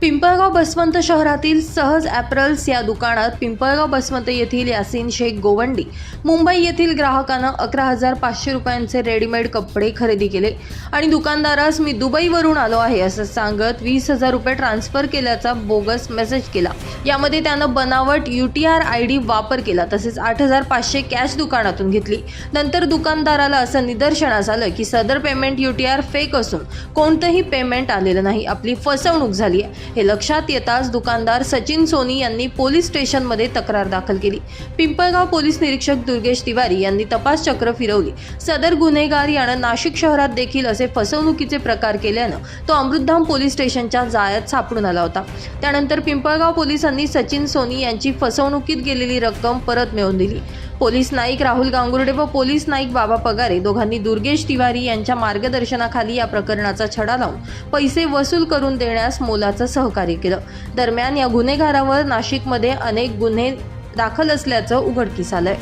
पिंपळगाव बसवंत शहरातील सहज ॲप्रल्स या दुकानात पिंपळगाव बसवंत येथील यासिन शेख गोवंडी मुंबई येथील ग्राहकानं अकरा हजार पाचशे रुपयांचे रेडीमेड कपडे खरेदी केले. आणि दुकानदारास मी दुबईवरून आलो आहे असं सांगत वीस हजार रुपये ट्रान्स्फर केल्याचा बोगस मेसेज केला. यामध्ये त्यानं बनावट U T R I D वापर केला तसेच आठ हजार पाचशे कॅश दुकानातून घेतली. नंतर दुकानदाराला असं निदर्शनास आलं की सदर payment U T R fake असून कोणतंही पेमेंट आलेलं नाही. आपली फसवणूक झाली आहे हे लक्षात येताच दुकानदार सचिन सोनी यांनी पोलीस स्टेशनमध्ये तक्रार दाखल केली. पिंपळगाव पोलीस निरीक्षक दुर्गेश तिवारी यांनी तपास चक्र फिरवली. सदर गुन्हेगार यानं नाशिक शहरात देखील असे फसवणुकीचे प्रकार केल्यानं तो अमृतधाम पोलीस स्टेशनच्या जाळ्यात सापडून आला होता. त्यानंतर पिंपळगाव पोलिसांनी सचिन सोनी यांची फसवणुकीत गेलेली रक्कम परत मिळवून दिली. पोलीस नाईक राहुल गांगुर्डे व पोलीस नाईक बाबा पगारे दोघांनी दुर्गेश तिवारी यांच्या मार्गदर्शनाखाली या प्रकरणाचा छडा लावून पैसे वसूल करून देण्यास मोलाचं सहकार्य केलं. दरम्यान या गुन्हेगारावर नाशिकमध्ये अनेक गुन्हे दाखल असल्याचं उघडकीस आलंय.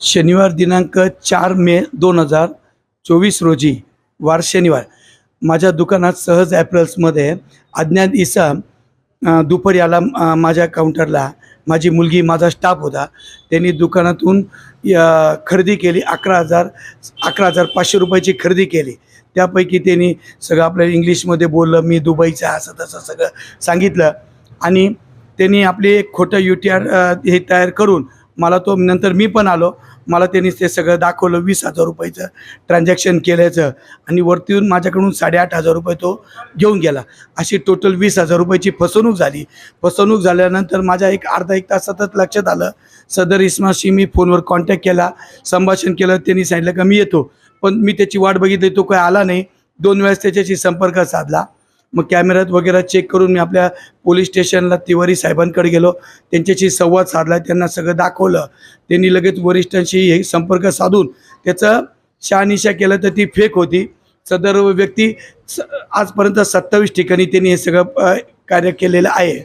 शनिवार दिनांक चार मे दोन हजार चोवीस रोजी वार शनिवार. माझ्या दुकानात सहज ॲप्रल्समध्ये अज्ञात इसम दुपारी आला माझ्या काउंटरला माझी मुलगी माझा स्टाफ होता. त्यांनी दुकानातून खरेदी केली. अकरा हजार अकरा हजार पाचशे रुपयाची खरेदी केली. त्यापैकी त्यांनी सगळं आपल्याला इंग्लिशमध्ये बोललं मी दुबईचं असं तसं सगळं सांगितलं. आणि त्यांनी आपली एक खोटं यू टी आर हे तयार करून मला तो नंतर मी पण आलो. मला त्यांनी ते सगळं दाखवलं वीस हजार रुपयाचं ट्रान्झॅक्शन केल्याचं. आणि वरती येऊन माझ्याकडून साडेआठ हजार रुपये तो घेऊन गेला. अशी टोटल वीस हजार रुपयाची फसवणूक झाली. फसवणूक झाल्यानंतर माझ्या एक अर्धा एक तासातच लक्षात आलं. सदर इस्माशी मी फोनवर कॉन्टॅक्ट केला संभाषण केलं त्यांनी सांगितलं का मी येतो. पण मी त्याची वाट बघितली तो काही आला नाही. दोन वेळेस त्याच्याशी संपर्क साधला. मग कॅमेऱ्यात वगैरे चेक करून मी आपल्या पोलीस स्टेशनला तिवारी साहेबांकडे गेलो. त्यांच्याशी संवाद साधला त्यांना सगळं दाखवलं. त्यांनी लगेच वरिष्ठांशी हे संपर्क साधून त्याचं शहानिशा केलं तर ती फेक होती. सदर व्यक्ती स आजपर्यंत सत्तावीस ठिकाणी त्यांनी हे सगळं कार्य केलेलं आहे.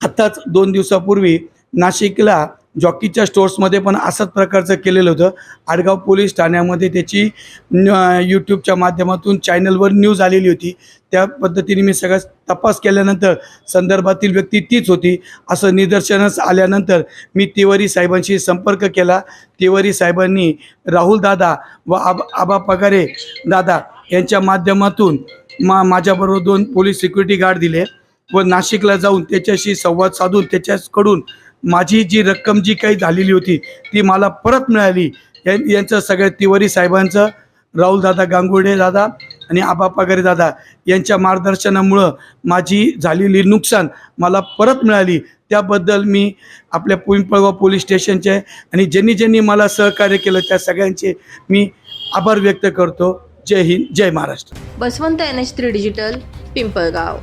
आत्ताच दोन दिवसापूर्वी नाशिकला जॉकीच्या स्टोर्समध्ये पण असंच प्रकारचं केलेलं होतं. आडगाव पोलीस ठाण्यामध्ये त्याची यूट्यूबच्या माध्यमातून चॅनलवर न्यूज आलेली होती. त्या पद्धतीने मी सगळ्या तपास केल्यानंतर संदर्भातील व्यक्ती तीच होती. असं निदर्शनास आल्यानंतर मी तिवारी साहेबांशी संपर्क केला. तिवारी साहेबांनी राहुल दादा व आब आबा पगारे दादा यांच्या माध्यमातून मा माझ्याबरोबर दोन पोलीस सिक्युरिटी गार्ड दिले व नाशिकला जाऊन त्याच्याशी संवाद साधून त्याच्याकडून माझी जी रक्कम जी काही झालेली होती ती मला परत मिळाली. या यांचं सगळ्या तिवारी साहेबांचं राहुल दादा गांगुर्डे दादा आणि आबा पगारे दादा यांच्या मार्गदर्शनामुळं माझी झालेली नुकसान मला परत मिळाली. त्याबद्दल मी आपल्या पिंपळगाव पोलीस स्टेशनचे आणि ज्यांनी ज्यांनी मला सहकार्य केलं त्या सगळ्यांचे मी आभार व्यक्त करतो. जय हिंद जय Maharashtra. Basavant N H three digital Pimpalgaon.